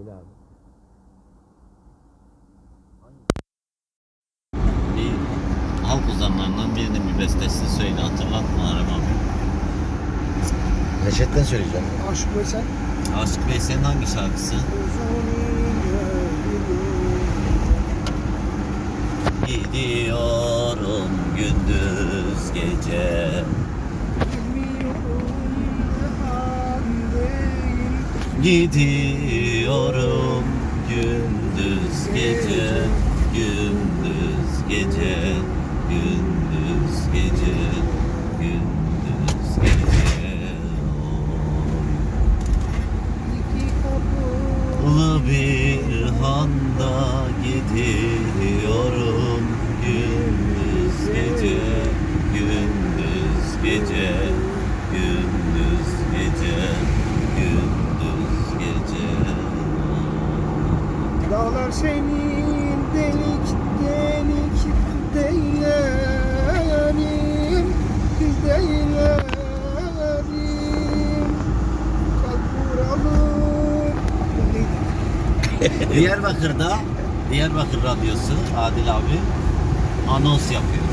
Söyle abi. Bir halk ozanlarından birinin bir bestesi söyle hatırlatma Arem abi. Neşet'ten söyleyeceğim. Aşık Veysel. Aşık Veysel'in hangi şarkısı? Gidiyorum gündüz gece Gidiyorum gündüz gece Gündüz gece Gündüz gece Gündüz gece. Ulu bir handa gidiyorum Gündüz gece Gündüz gece Gündüz gece Gündüz gece Dağlar senin delik delik Kalp vuralım Neydi? Diyarbakır'da Diyarbakır Radyosu Adil abi anons yapıyor.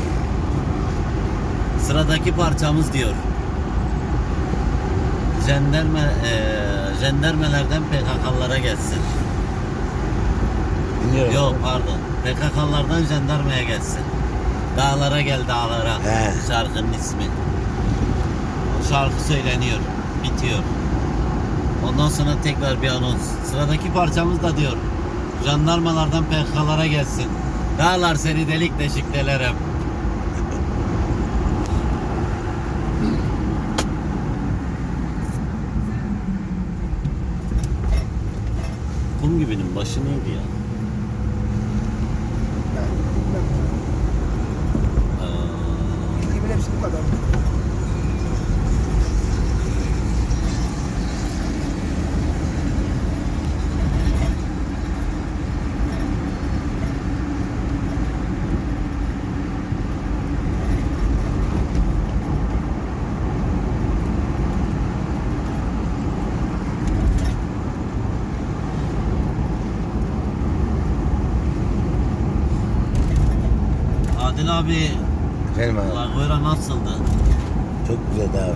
Sıradaki parçamız diyor. Jandarma eee jandarmalardan PKK'lara gelsin. Dinliyorum. Yok pardon. PKK'lardan jandarmaya gelsin. Dağlara gel dağlara. He. Şarkının ismi. O şarkı söyleniyor. Bitiyor. Ondan sonra tekrar bir anons. Sıradaki parçamız da diyor. Jandarmalardan PKK'lara gelsin. Dağlar seni delik deşik delerem. Kum gibinin başı neydi ya? Yani bilmem. Ee, Bildiğimin hepsi bu kadar. Abi Efendim abi. Lagora nasıldı? Çok güzel abi.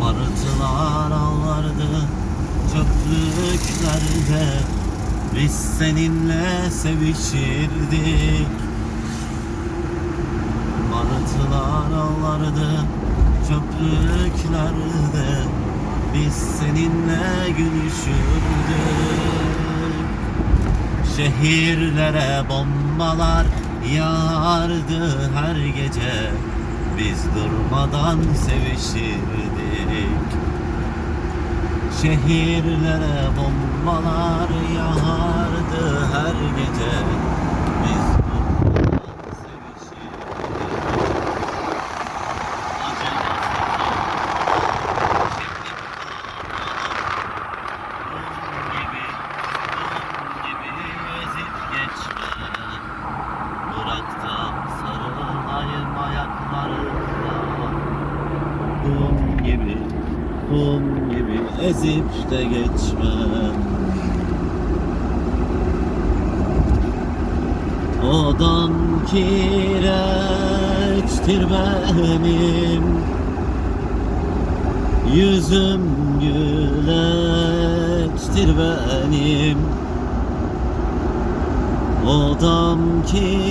Martılar ağlardı çöplüklerde Biz seninle sevişirdik Martılar ağlardı çöplüklerde Biz seninle gülüşürdük Şehirlere bombalar yağardı her gece. Biz durmadan sevişirdik. Şehirlere bombalar yağardı her gece Biz durmadan sevişirdik Kum gibi, kum gibi ezip de geçme Odan kireçtir benim Yüzüm güleçtir benim. Odam kireçtir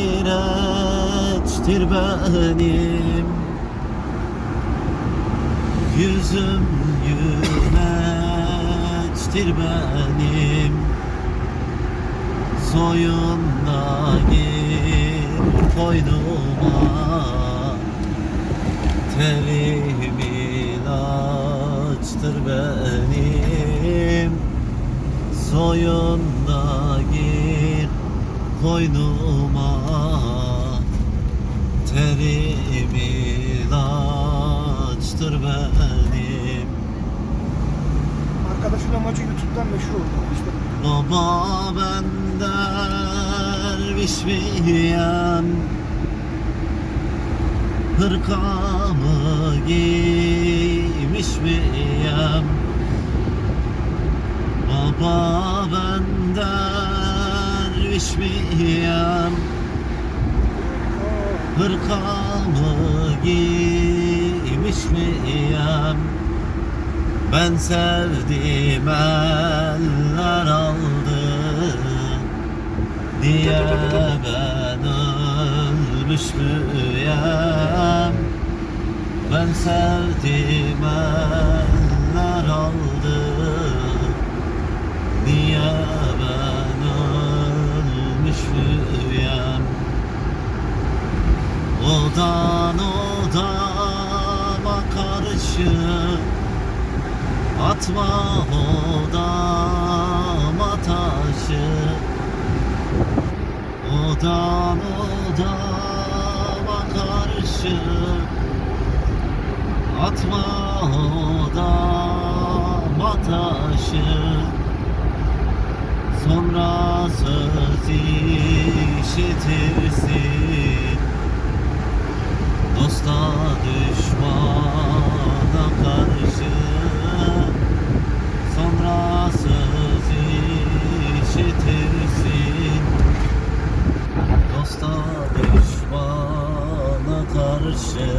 benim. Yüzüm güleçtir benim. Soyunda gir koynuma Terim ilaçtır benim. Soyunda gir koynuma. Terim ilaçtır benim. Arkadaşın amacı YouTube'dan meşhur oldu. İşte Baba ben derviş miyim Hırkamı giymiş miyim? Baba ben derviş miyim? Hırkamı giymiş miyim? Ben sevdiğim eller aldı Diye ben müyem? Ben sevdiğim eller aldı Diye ben ölmüş müyem? Odan odama karışıp Atma odama taşı Odan odama karışıp Atma odama taşı Sonra söz işitirsin. Dosta düşmana karşı. Sonra söz işitirsin. Dosta düşmana karşı.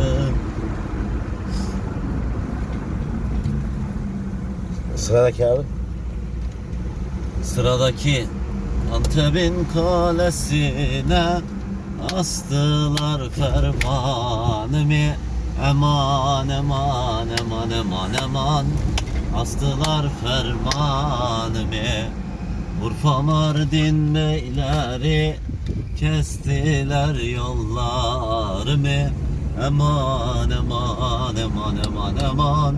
Sıradaki abi. Sıradaki Antep'in kalesine astılar fermanımı Eman eman eman eman eman. Astılar fermanımı Urfa Mardin beyleri Kestiler yollarımı. Eman eman eman eman eman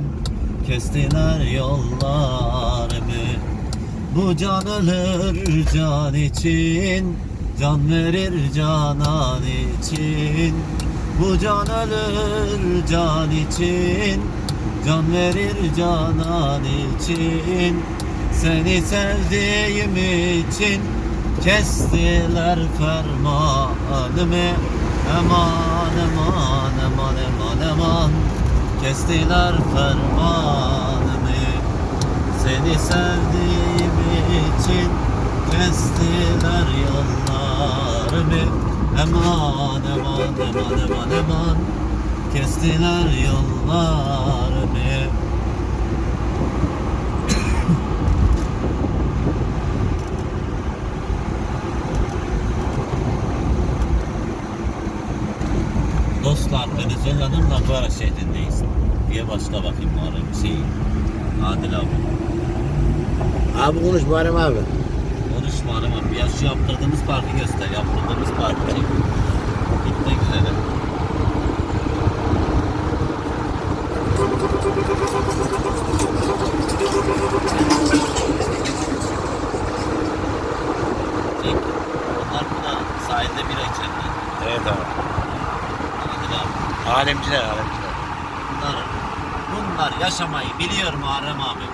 Kestiler yollarımı. Bu can ölür can için Can verir canan için. Bu can ölür can için Can verir canan için Seni sevdiğim için Kestiler fermanımı. Eman eman eman eman eman Kestiler fermanımı. Seni sevdiğim için kestiler yollarımı. Eman eman eman eman eman Kestiler yollarımı Dostlar Venezuela'nın Naguara şehrindeyiz. Diye başla bakayım Muharrem şey Adil abi. Abi konuş Muharrem abi. Konuşma arama. Ya şu yaptırdığımız parkı göster. Yaptırdığımız parkı çek. Gitmek üzere. Çek. Onlar burada sahilde bira içerler. Evet abi. Alemciler alemciler. Bunlar, bunlar yaşamayı biliyor Muharrem abi.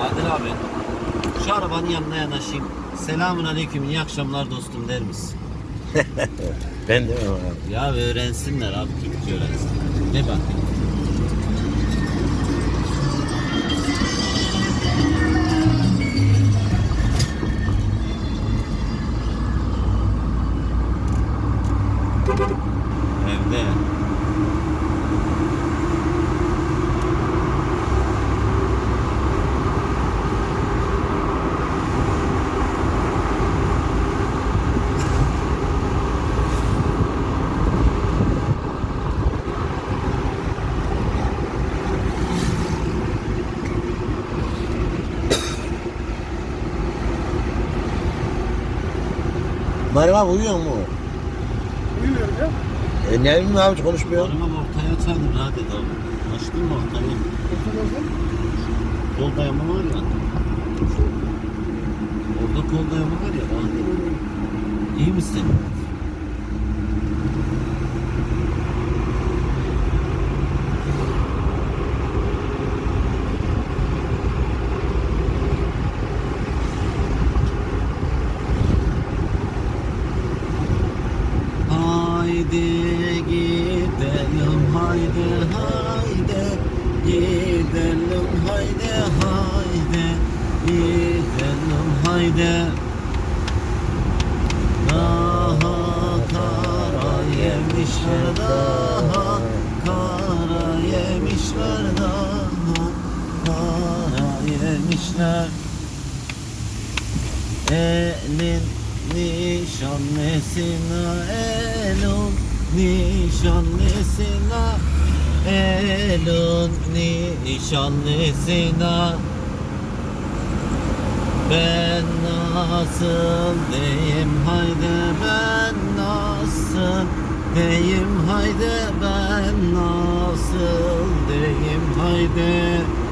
Adil abi, şu arabanın yanına yanaşayım. Selamun aleyküm, iyi akşamlar dostum der misin? Ben de mi abi? Ya öğrensinler abi, Türkçe öğrensin. Ne bakayım? Muharrem abi uyuyor mu? Uyumuyorum ya. E ne bileyim abi konuşmuyor. Arama ortaya açardım rahat et abi. Açtın mı? Ortadan Kol dayama var ya. Orada kol dayama var ya. Rahat et. İyi misin? Yemişler Elin nişanlısına Elin nişanlısına Elin nişanlısına Ben nasıl diyeyim haydi ben nasıl diyeyim haydi ben nasıl diyeyim haydi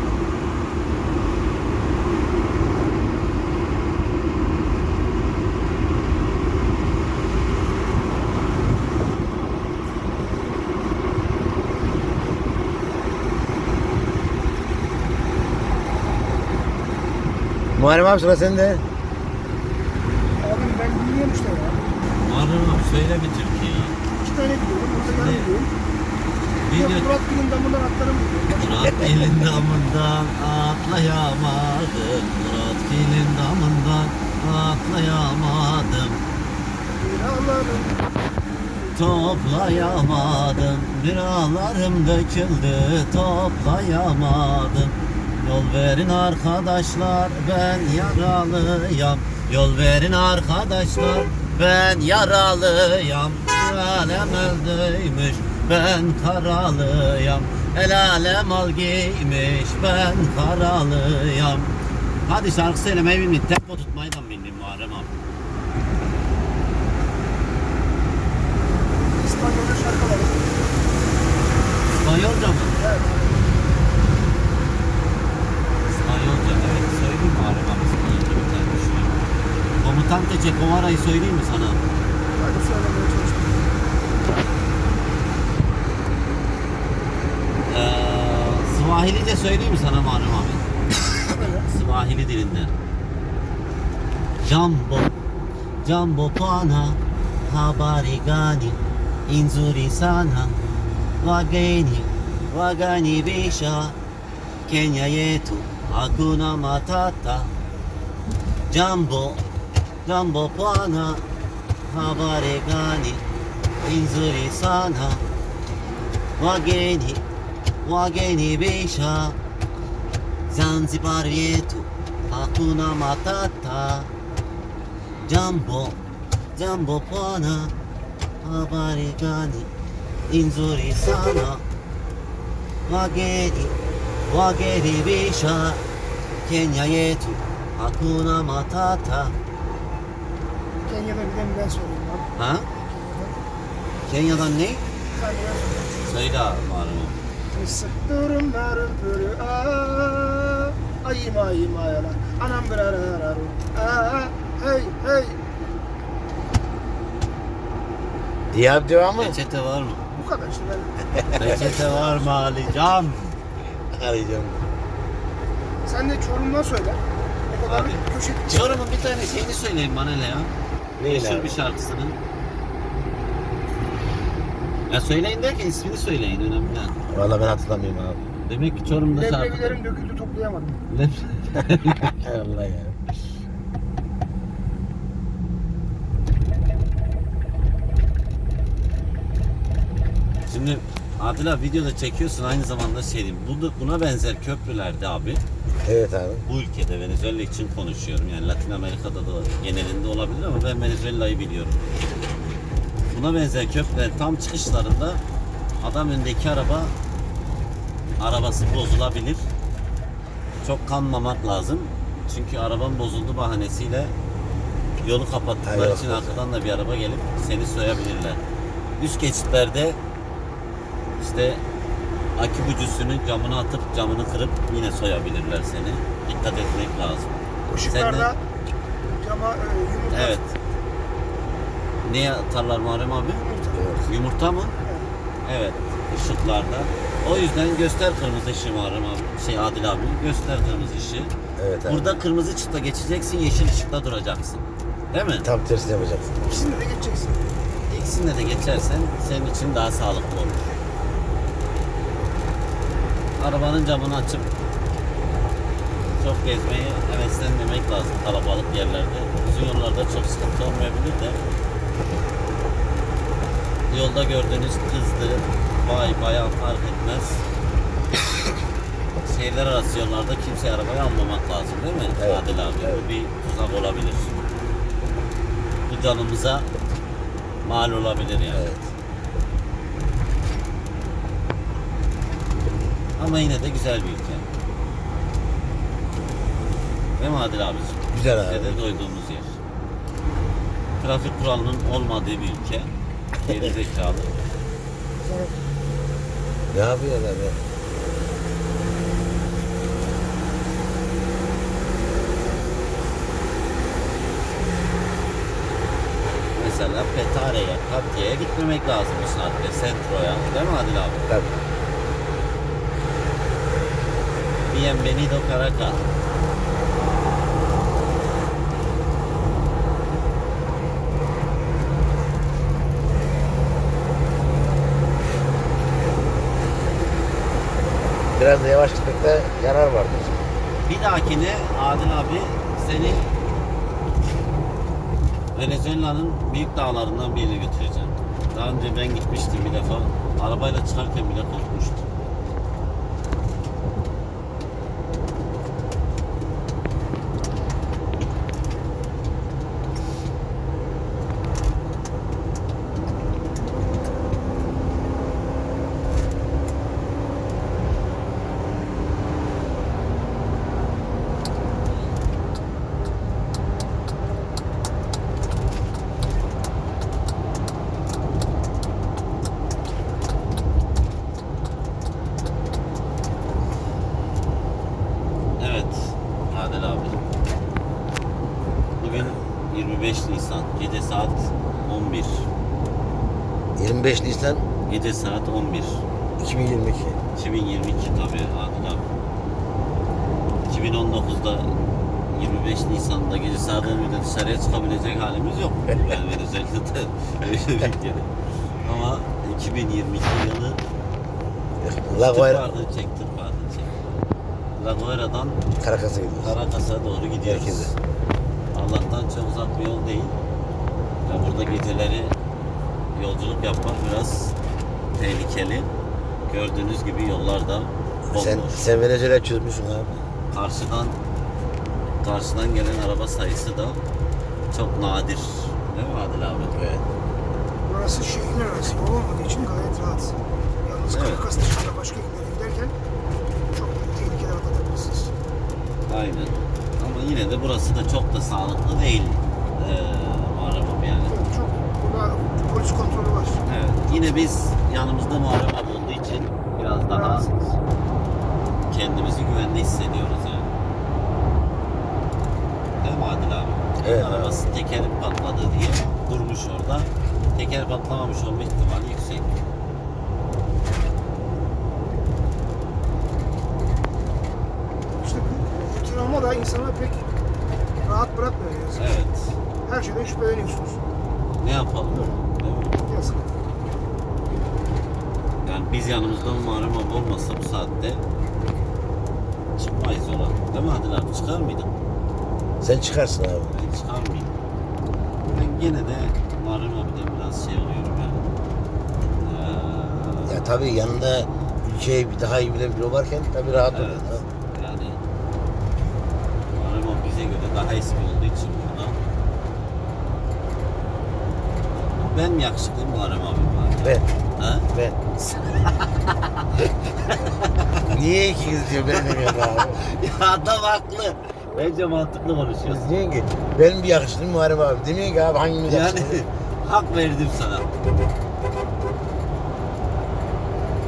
Muharrem abi sıra sende. Abim ben bilmiyorum işte ya. Muharrem abi söyle bir Türkiye ya. İki tane biliyorum. Orada ben biliyorum. Bir de Video Murat Gül'ün damından atlarım Murat elin damından atlayamadım Murat elin damından atlayamadım. Toplayamadım Biralarım döküldü Toplayamadım Yol verin arkadaşlar ben yaralıyam Yol verin arkadaşlar ben yaralıyam El alem öldüymüş ben karalıyam El alem al giymiş ben karalıyam Hadi şarkı söylemeyi bilmeyin Tempo tutmayı da bilmeyin Muharrem abi İspanyolca şarkıları. İspanyolca mı? Evet. İspanyolca evet söyleyeyim mi Muharrem abi İspanyolca bir tane düşünüyorum. Che Guevara'yı söyleyeyim mi sana? Hadi söylemeye çalıştım. Ee, Swahilice söyleyeyim mi sana Muharrem abi? Böyle. Swahili dilinden. Jumbo, Jumbo pana, habari gani, inzuri sana, wageni, wagani bisha, Kenya yetu, hakuna matata. Jumbo, Jumbo pana, habari gani, inzuri sana, wageni, wageni bisha, Zanzibar yetu hakuna matata. Jambo, jambo pwana, habari gani? Nzuri sana. Wageni, wageni bisha, Kenya yetu hakuna matata. Kenya'da bir de ben söyleyeyim abi. Ha? Kenya'dan. Kenya'dan ne? Söyleyeyim. Söyle malum. Sıktırımlar pürü aa Ayım ayım ayala Anam bir arararu aa Hey hey abi devam mı? Reçete var mı? Bu kadar işte ben Reçete var mı Ali Can? Arayacağım. Sen de Çorum'dan söyle O kadar Abi, köşe Çorum'un bir tane şeyini söyleyin bana hele ya. Neyle Meşhur abi? bir şarkısını. Ya söyleyin derken ismini söyleyin önemli. yani. Valla ben hatırlamıyorum abi. Demek ki Çorum'da şarkı. Leblebilerim döküldü toplayamadım Allah ya. Şimdi Adil abi videoda çekiyorsun aynı zamanda şey diyeyim. Bu- Buna benzer köprülerde abi Evet abi. bu ülkede Venezuela için konuşuyorum. Yani Latin Amerika'da da genelinde olabilir ama ben Venezuela'yı biliyorum. Buna benzer köprüler tam çıkışlarında adam öndeki araba arabası bozulabilir. Çok kanmamak lazım. Çünkü araban bozuldu bahanesiyle yolu kapattıkları Evet. için arkadan da bir araba gelip seni soyabilirler. Üst geçitlerde işte akü bucusunu camına atıp camını kırıp yine soyabilirler seni. Dikkat etmek lazım. Işıklarda cama e, yumurta Evet. Neye atarlar Muharrem abi? Yumurta. Yumurta mı? Evet. Işıklarda. O yüzden göster kırmızı ışığı Muharrem abi. Şey Adil abi göster kırmızı ışığı. Evet abi. Burada kırmızı ışıkta geçeceksin, yeşil ışıkta duracaksın. Değil mi? Tam tersini yapacaksın. İkisinde de geçeceksin İkisinde de geçersen senin için daha sağlıklı olur. Arabanın camını açıp çok gezmeyi heveslenmemek lazım kalabalık yerlerde. Uzun yollarda çok sıkıntı olmayabilir de yolda gördüğünüz kızdı, bay bayan fark etmez. Şehirler arası yollarda kimse arabayı almamak lazım değil mi? Evet, Adil abi. evet. Bu bir tuzak olabilir. Bu canımıza mal olabilir yani. Evet. Ama yine de güzel bir ülke. Mi Adil abicim? Güzel abi. Ülkede doyduğumuz yer. Trafik kuralının olmadığı bir ülke. Geri zekalı. Ne yapıyorlar be? Mesela Petare'ye, Katya'ya gitmemek lazım bu saatte. Sentro'ya. Değil mi Adil abi? Tabii. Bienvenido Caracas. Biraz da yavaş gitmekte yarar vardır. Bir dahakine Adil abi seni Venezuela'nın büyük dağlarından birine götüreceğim. Daha önce ben gitmiştim bir defa. Arabayla çıkarken bile korkmuştum. Evet Adil abi. Bugün 25 Nisan. Gece saat 11. 25 Nisan Gece saat 11. 2022. 2022 tabii Adil abi. 2019'da 25 Nisan'da gece saat 11'de dışarıya çıkabilecek halimiz yok. Yani Venezuela'da öyle bir ülkede. Ama 2022 yılı La Türk Guaira, vardı çek, Türk vardı çek. La Guaira'dan Caracas'a gidiyoruz. Caracas'a doğru gidiyoruz. Merkeze. Allah'tan çok uzak bir yol değil. Ya burada geceleri yolculuk yapmak biraz tehlikeli. Gördüğünüz gibi yollarda Sen, bomboş. sen Venezuela çözmüşsün abi. Karşıdan karşıdan gelen araba sayısı da çok nadir. Değil mi Adil abi? Evet. Burası şehirler arası yol olmadığı için gayet rahat. Yalnız Evet. Karakas dışında başka illere giderken çok büyük tehlikeler atlatabilirsiniz. Aynen. Ama yine de burası da çok da sağlıklı değil. Ee, polis kontrolü var. Evet. Yine biz yanımızda Muharrem abi olduğu için biraz daha kendimizi güvende hissediyoruz yani. Değil mi Adil abi? Evet. Arabası tekeri patladı diye durmuş orada. Teker patlamamış olma ihtimali yüksek. İşte bu, bu travma da insanı pek rahat bırakmıyor yazık. Evet. Her şeyden şüpheleniyorsunuz. Ne yapalım? Yazık. Yani biz yanımızda Muharrem abi olmasa bu saatte çıkmayız yola. Değil mi Adil abi? Çıkar mıydın? Sen çıkarsın abi. Ben çıkarmayayım. Ben gene de Muharrem abiden biraz şey oluyorum yani. Ee, Ya tabii yanında ülkeyi bir daha iyi bilen biri varken tabii rahat Evet. oluyor. Yani Muharrem abi bize göre daha eski olduğu için burada. Ben mi yakışıklıyım Muharrem abi? Ben, Ha? ben. Niye ikiniz diyor ben demiyorum abi. ya adam haklı. Bence mantıklı konuşuyorsun. Diyorsun ki benim bir yakışıklım Muharrem abi. Demiyor ki abi hangimiz Yani yakışıklı? hak verdim sana.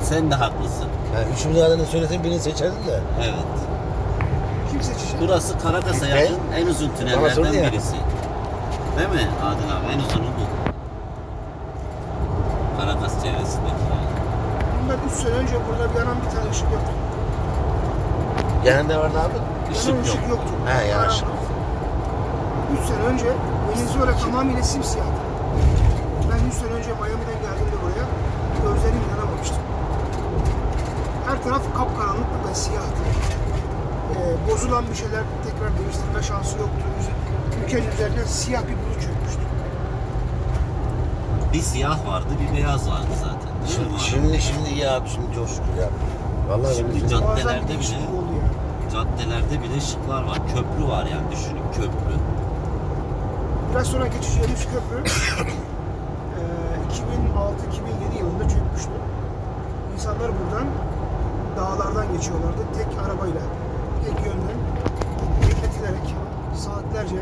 Sen de haklısın. Ha, üçümüzün adını söylesen birini seçerdin de. Evet. Kim seçecek? Burası Karakas'a Ben- yakın en uzun Bana tünellerden ya. birisi. Değil mi Adil abi? En uzunu bu. Karakas çevresindeki yani. Bundan 3 sene önce burada bir yanan bir tane ışık yoktu. Yanında vardı abi. Işık Yanan yok. ışık yoktu. He, yanan ışık. 3 sene önce Venezuela tamamıyla simsiyahtı. Ben 3 sene önce Miami'den geldiğimde buraya gözlerim inanamamıştım. her taraf kapkaranlıktı ve siyahtı. Ee, bozulan bir şeyler tekrar değiştirme şansı yoktu. Ülkenin üzerine siyah bir bulut çökmüştü. Bir siyah vardı, bir beyaz vardı zaten. Şimdi, şimdi, şimdi ya şimdi coşku ya. Vallahi Şimdi Caddelerde bile- yani. Caddelerde bile ışıklar var. Köprü var yani düşünün köprü. Biraz sonra geçeceğimiz köprü eee, 2006-2007 yılında çökmüştü. İnsanlar buradan dağlardan geçiyorlardı. Tek arabayla, tek yönden bekletilerek saatlerce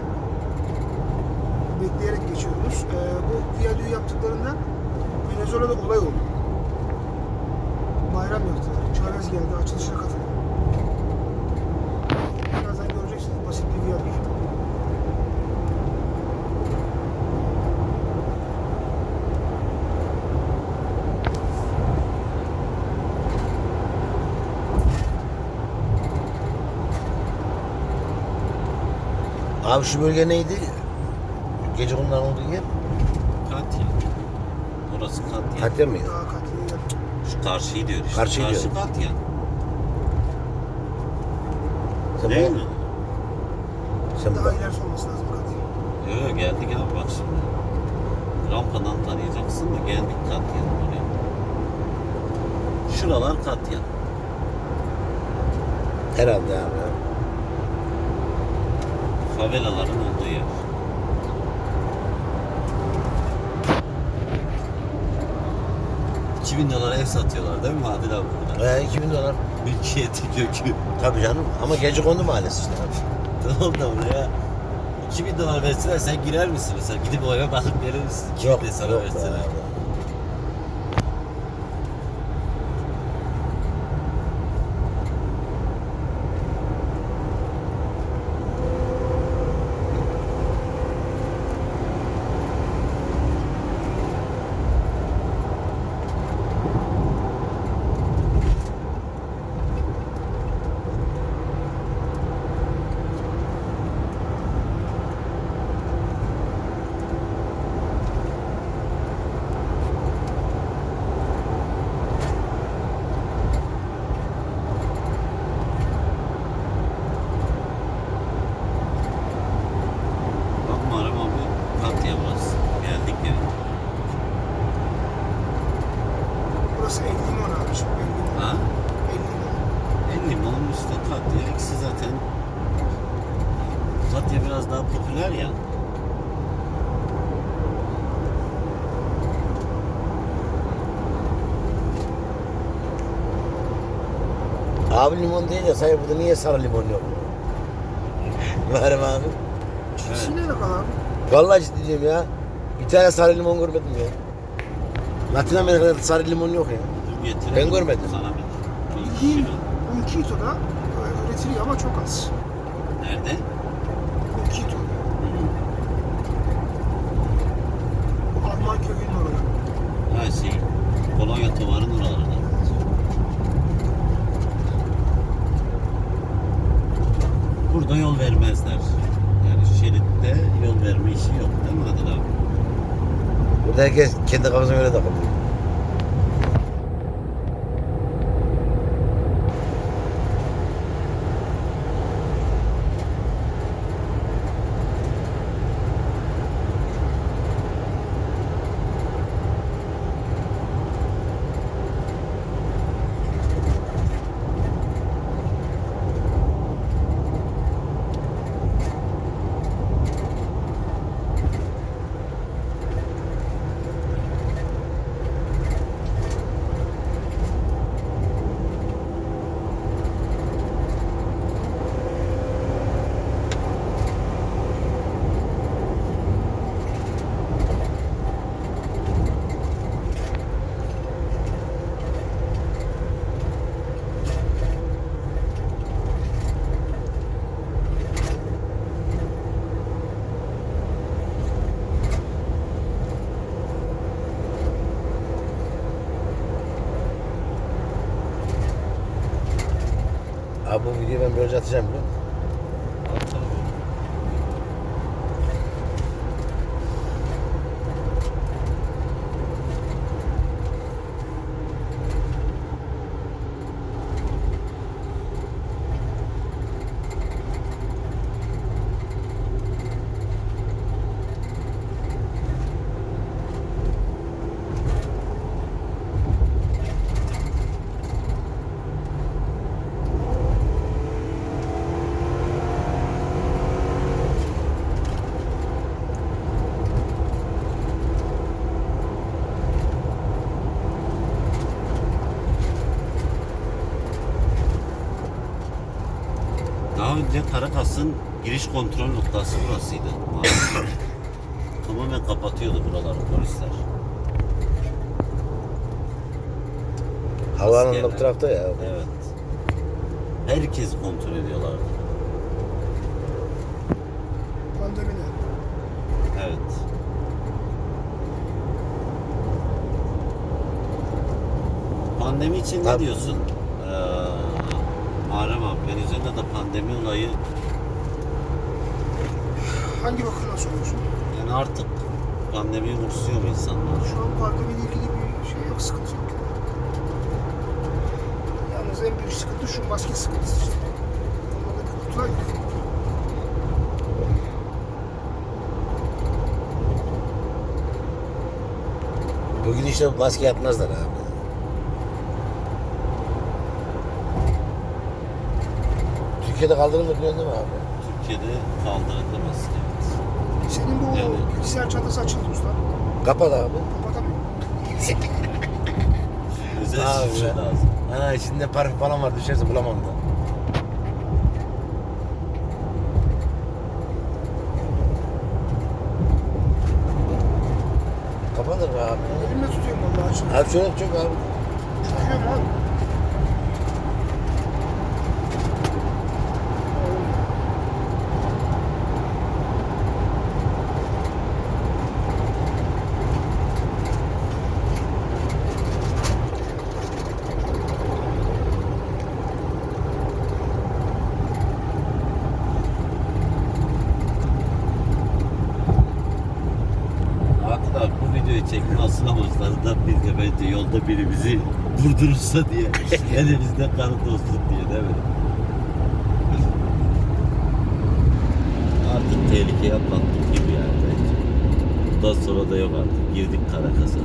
bekleyerek geçiyoruz. Eee, bu viyadüğü yaptıklarında Venezuela'da olay oldu. Bayram yaptılar. Chavez geldi, açılışına katıldı. Birazdan göreceksiniz basit bir viyadük. Abi şu bölge neydi? Gece konuların olduğu yer. Katya. Orası Katya. Katya mıydı? Karşıyı diyor işte. Karşıyı Karşı diyor. Katya. Sen Değil mi? Sen daha bak. ilerisi olması lazım katliye. Yok yok geldik abi bak şimdi. Rampadan tanıyacaksın da geldik Katya'nın oraya. Şuralar Katya. Herhalde abi. Favelaların olduğu yer. Bin dolara ev satıyorlar değil mi Adil abi burada? Ee, 2000 dolar. Mülkiyeti kökü. Tabii canım. Ama gece kondu mahallesi işte abi. Tamam da buraya 2000 dolar verseler sen girer misin mesela? Gidip o eve bakıp verir misin? 2000 Yok, de sana yok be verseler. abi. Bak Muharrem abi Katya burası. Geldik ya. Burası El Limon abi. Şimdi El Limon. Ha? El Limon. En limonun üstte Katya. İkisi zaten Katya biraz daha popüler ya. Abi limon değil de sayı burada niye sarı limon yok? Muharrem abi. Çiftçiyle ne kadar abi? Vallahi ciddi diyorum ya. Bir tane sarı limon görmedim ya. Latin Amerika'da sarı limon yok ya. Getirelim. Ben görmedim. Sana bir. bir e, üretiliyor ama çok az. Nerede? Herkes kendi kafasına göre takılıyor. Videoyu ben böylece atacağım biliyor musun? At abi. Önce Karakas'ın giriş kontrol noktası burasıydı. Tamamen kapatıyordu buraları polisler. Havaalanı Askerler. bu tarafta ya. Evet. Herkes kontrol ediyorlardı. Pandemide. Evet. Pandemi için ne Abi- diyorsun? Ee, Muharrem abi, Venezuela'da pandemi olayı Hangi bakımdan soruyorsun? yani artık pandemi umursuyor mu insanlar? Şu an pandemiyle ilgili bir şey yok, sıkıntı yok. Yalnız en büyük sıkıntı şu maske sıkıntısı işte. Ondan da kurtulan yok. Bugün işte maske yapmazlar abi. Türkiye'de kaldırılır biliyorsun değil mi abi? Türkiye'de kaldırıldı maske. evet. Senin bu Yani- bilgisayar çantası açıldı usta. Kapat abi. Kapatamıyorum. Özel Abi şifre lazım. Ha içinde parfüm falan var düşerse bulamam da. Kapanır be abi. Elimle tutuyorum vallahi açıldı. Abi şöyle çok abi. Tutuyorum abi. Hatta abi bu videoyu çekme asıl amaçlarından biri de bence yolda biri bizi durdurursa diye elimizde kanıt olsun diye değil mi? Artık tehlikeyi atlattık gibi yani bence. Bundan sonra da yok artık. Girdik kara kasa.